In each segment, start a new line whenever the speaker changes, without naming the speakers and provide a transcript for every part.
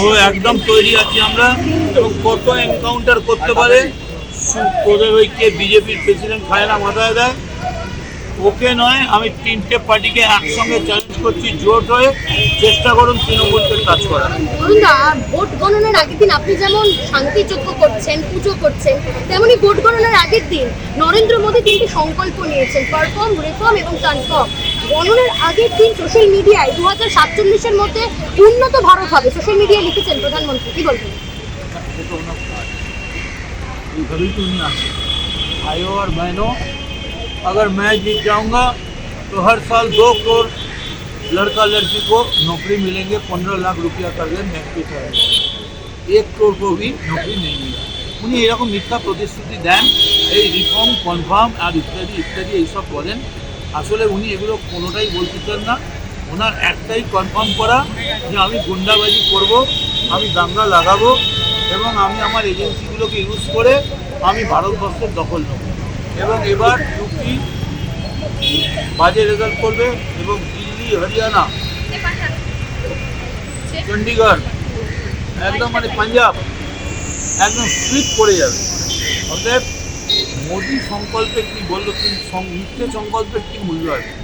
ও একদম তৈরি আছি আমরা এবং কত এনকাউন্টার করতে পারে। তোদের ওই বিজেপির প্রেসিডেন্ট খায়না মাথায় দেয় ওকে নয়, আমি তিনটে পার্টিকে একসঙ্গে চ্যালেঞ্জ করছি জোট হয়ে। চেষ্টা করুন তৃণমূলকে কাজ করার।
ভোট গণনার আগের দিন আপনি যেমন শান্তিযজ্ঞ করছেন, পুজো করছেন, তেমনি ভোট গণনার আগের দিন নরেন্দ্র মোদী তিনটি সংকল্প নিয়েছেন পারফর্ম রিফর্ম এবং ট্রান্সফর্ম গণনার আগের দিন সোশ্যাল মিডিয়ায় দু হাজার সাতচল্লিশের মধ্যে উন্নত ভারত হবে সোশ্যাল মিডিয়ায় লিখেছেন প্রধানমন্ত্রী কি বলবেন
कभी तो नहीं आते भाइयों और बहनों अगर मैं जीत जाऊंगा तो हर साल दो करोड़ लड़का लड़की को नौकरी मिलेंगे पंद्रह लाख रुपया कर ले नेक्स्ट एक करोड़ को भी नौकरी नहीं मिला উনি এরকম মিথ্যা প্রতিশ্রুতি দেন এই রিফর্ম কনফার্ম আর ইত্যাদি ইত্যাদি এইসব বলেন আসলে উনি এগুলো কোনোটাই বলতে চান না। ওনার একটাই কনফার্ম করা যে আমি গুন্ডাবাজি করব, আমি দাঙ্গা লাগাবো এবং আমি আমার এজেন্সিগুলোকে ইউজ করে আমি ভারতবর্ষের দখল নেব। এবং এবার ইউপি বাজে রেজাল্ট করবে এবং দিল্লি, হরিয়ানা চণ্ডীগড় একদম মানে পাঞ্জাব, একদম স্লিপ পড়ে যাবে। অতএব মোদী সংকল্পের কি বলল কিন্তু মিথ্যে সংকল্পের কি মূল্য আছে?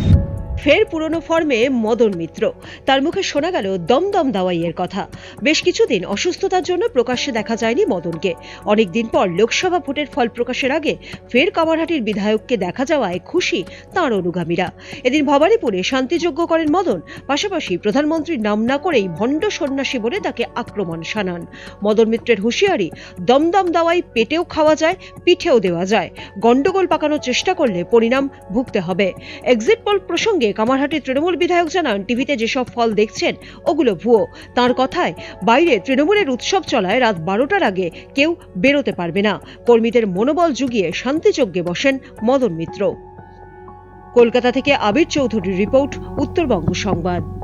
ফের পুরনো ফর্মে মদন মিত্র। তার মুখে শোনা গেল দমদম দাওয়াইয়ের কথা। বেশ কিছুদিন অসুস্থতার জন্য প্রকাশ্যে দেখা যায়নি মদনকে। অনেকদিন পর লোকসভা ভোটের ফল প্রকাশের আগে ফের কামারহাটির বিধায়ককে দেখা যাওয়ায় খুশি তাঁর অনুগামীরা। এদিন ভবানীপুরে শান্তিযজ্ঞ করেন মদন। পাশাপাশি প্রধানমন্ত্রীর নাম না করেই ভণ্ড সন্ন্যাসী বলে তাকে আক্রমণ শানান। মদন মিত্রের হুঁশিয়ারি, দমদম দাওয়াই পেটেও খাওয়া যায়, পিঠেও দেওয়া যায়। গন্ডগোল পাকানোর চেষ্টা করলে পরিণাম ভুগতে হবে। এক্সিট পোল প্রসঙ্গে কামারহাটির তৃণমূল বিধায়ক জানান, টিভিতে যেসব ফল দেখছেন, ওগুলো ভুয়ো। তার কথায়, বাইরে তৃণমূলের উৎসব চলায় রাত বারোটার আগে কেউ বেরোতে পারবে না। কর্মীদের মনোবল জুগিয়ে শান্তিযজ্ঞে বসেন মদন মিত্র। কলকাতা থেকে আবির চৌধুরীর রিপোর্ট, উত্তরবঙ্গ সংবাদ।